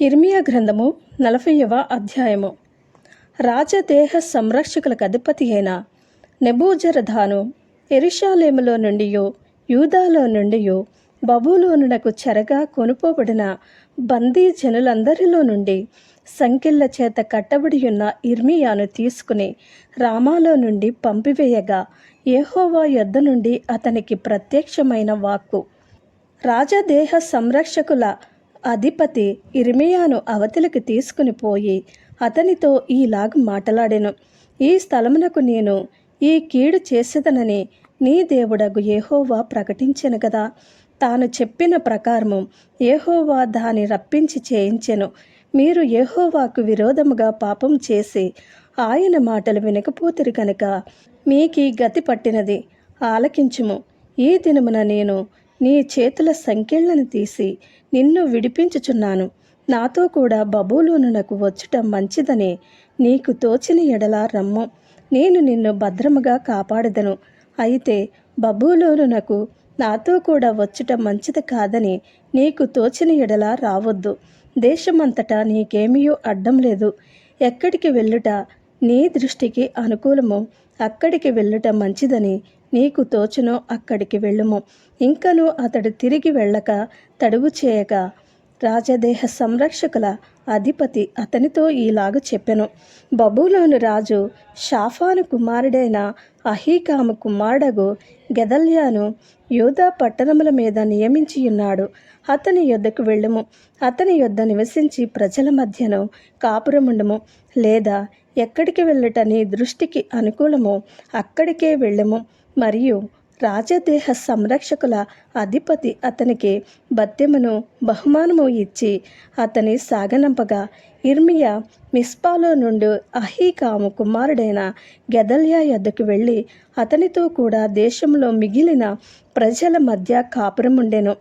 హిర్మియా గ్రంథము నలభైవ అధ్యాయము. రాజదేహ సంరక్షకులకు అధిపతి అయిన నెబూజరధాను ఎరుషాలేములో నుండి యూదాలో నుండి బబులోనునకు చెరగా కొనుపోబడిన బందీ జనులందరిలో నుండి సంకెళ్ళ చేత కట్టబడి ఉన్న ఇర్మియాను తీసుకుని రామాలో నుండి పంపివేయగా ఏహోవా యొద్ద నుండి అతనికి ప్రత్యక్షమైన వాక్కు. రాజదేహ సంరక్షకుల అధిపతి ఇర్మియాను అవతలికి తీసుకుని పోయి అతనితో ఈలాగ మాటలాడెను. ఈ స్థలమునకు నేను ఈ కీడు చేసేదనని నీ దేవుడగు యెహోవా ప్రకటించెను కదా తాను చెప్పిన ప్రకారము ఏహోవా దాని రప్పించి చేయించెను. మీరు యెహోవాకు విరోధముగా పాపం చేసి ఆయన మాటలు వినకపోతురు కనుక మీకీ గతి పట్టినది. ఆలకించుము. ఈ దినమున నేను నీ చేతుల సంకెళ్ళను తీసి నిన్ను విడిపించుచున్నాను. నాతో కూడా బబులోనునకు వచ్చుట మంచిదని. నీకు తోచిన ఎడల రమ్ము. నేను నిన్ను భద్రముగా కాపాడదను. అయితే బబులోనునకు నాతో కూడా వచ్చుట మంచిది కాదని. నీకు తోచిన ఎడల రావద్దు. దేశమంతటా నీకేమీయూ అడ్డం లేదు. ఎక్కడికి వెళ్ళుట నీ దృష్టికి అనుకూలము. అక్కడికి వెళ్ళుట మంచిదని నీకు తోచునో అక్కడికి వెళ్ళుము. ఇంకను అతడు తిరిగి వెళ్ళక తడువు చేయక రాజదేహ సంరక్షకుల అధిపతి అతనితో ఈలాగు చెప్పెను. బబులోను రాజు షాఫాను కుమారుడైన అహీకాము కుమారుడగు గెదల్యాను యూదా పట్టణముల మీద నియమించి ఉన్నాడు. అతని యొద్దకు వెళ్ళుము. అతని యొద్ద నివసించి ప్రజల మధ్యను కాపురముండము. లేదా ఎక్కడికి వెళ్ళటని నీ దృష్టికి అనుకూలమో అక్కడికే వెళ్ళము. మరియు రాజదేహ సంరక్షకుల అధిపతి అతనికి భత్యమును బహుమానము ఇచ్చి అతని సాగనంపగా ఇర్మియా మిస్పాలో నుండి అహీకాము కుమారుడైన గెదల్యా యొద్దకు వెళ్ళి అతనితో కూడా దేశంలో మిగిలిన ప్రజల మధ్య కాపురముండెను.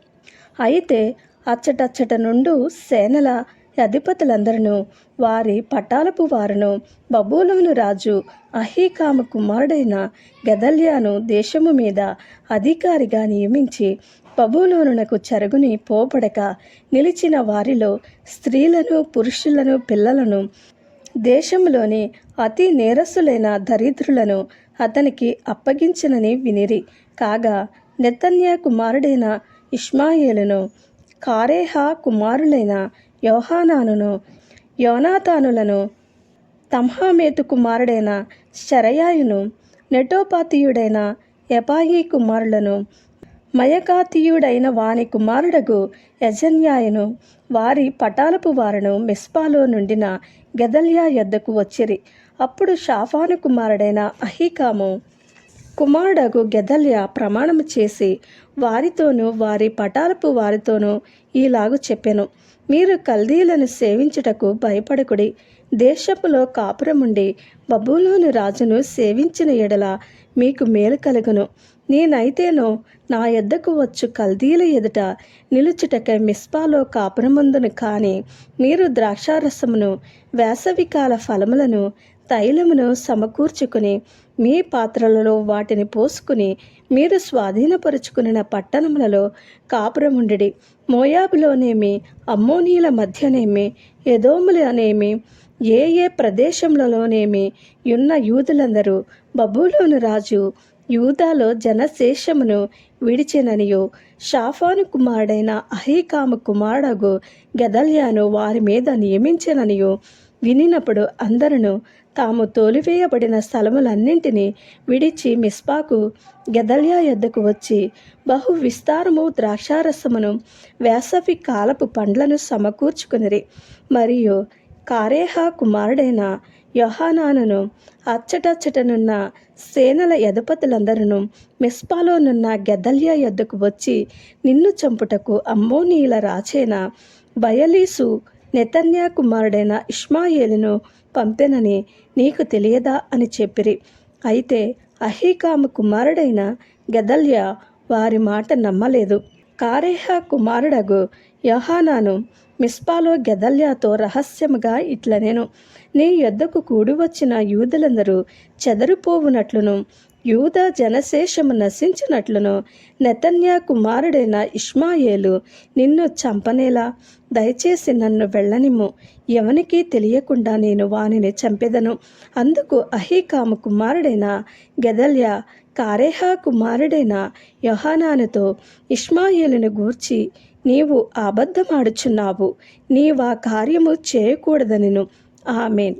అయితే అచ్చటచ్చట నుండు సేనల అధిపతులందరూ వారి పట్టాలపు వారును బబూలోను రాజు అహీకామ కుమారుడైన గదల్యాను దేశము మీద అధికారిగా నియమించి బబూలోనునకు చెరుగుని పోపడక నిలిచిన వారిలో స్త్రీలను పురుషులను పిల్లలను దేశంలోని అతి నేరస్తులైన దరిద్రులను అతనికి అప్పగించనని వినిరి. కాగా నెతన్య కుమారుడైన ఇష్మాయేలును కారేహా కుమారులైన యోహానానును యోనాతానులను తమ్హామేతు కుమారుడైన శరయాయును నెటోపాతీయుడైన ఎపాయి కుమారులను మయకాతీయుడైన వాని కుమారుడగు యజన్యాయును వారి పటాలపు వారును మిస్పాలో నుండిన గెదల్యా యొద్దకు వచ్చిరి. అప్పుడు షాఫాను కుమారుడైన అహీకాము కుమారుడగు గెదల్య ప్రమాణము చేసి వారితోనూ వారి పటాలపు వారితోనూ ఈలాగు చెప్పెను. మీరు కల్దీలను సేవించుటకు భయపడకుడి. దేశపులో కాపురముండి బబులోను రాజును సేవించిన ఎడల మీకు మేలు కలుగును. నేనైతేనో నా ఎద్దకు వచ్చు కల్దీల ఎదుట నిలుచుటకై మిస్పాలో కాపురమందును కానీ మీరు ద్రాక్షారసమును వేసవికాల ఫలములను తైలమును సమకూర్చుకుని మీ పాత్రలలో వాటిని పోసుకుని మీరు స్వాధీనపరుచుకున్న పట్టణములలో కాపురముండి మోయాబులోనేమి అమ్మోనీల మధ్యనేమి ఎదోములనేమి ఏ ఏ ప్రదేశములలోనేమి ఉన్న యూదులందరూ బబులోను రాజు యూదాలో జనశేషమును విడిచెననియు. షాఫాను కుమారుడైన అహీకాము కుమారుడగు గదల్యాను వారి మీద నియమించెననియు. వినినప్పుడు అందరూ తాము తోలివేయబడిన స్థలములన్నింటినీ విడిచి మిస్పాకు గెదల్యా యొద్దకు వచ్చి బహు విస్తారము ద్రాక్షారసమును వేసవి కాలపు పండ్లను సమకూర్చుకునిరి. మరియు కారేహా కుమారుడైన యోహానాను అచ్చటచ్చటనున్న సేనల యధపతులందరూ మిస్పాలోనున్న గెదల్యా యొద్దకు వచ్చి నిన్ను చంపుటకు అమ్మోనీల రాచేన బయలీసు నెతన్యా కుమారుడైన ఇష్మాయేలును పంపెనని నీకు తెలియదా అని చెప్పిరి. అయితే అహీకాము కుమారుడైన గెదల్య వారి మాట నమ్మలేదు. కారేహ కుమారుడగు యోహానాను మిస్పాలో గెదల్యాతో రహస్యముగా ఇట్లనేను. నీ యొద్దకు కూడి వచ్చిన యూదులందరూ చెదరిపోవునట్లును. యూద జనశేషము నశించినట్లును నెతన్యా కుమారుడైన ఇష్మాయేలు నిన్ను చంపనేలా? దయచేసి నన్ను వెళ్ళనిమ్ము. ఎవనికి తెలియకుండా నేను వానిని చంపెదను. అందుకు అహీకాము కుమారుడైన గెదల్య కారేహా కుమారుడైన యోహానానుతో ఇష్మాయేలును గూర్చి నీవు అబద్ధమాడుచున్నావు. నీవా కార్యము చేయకూడదనిను. ఆమెన్.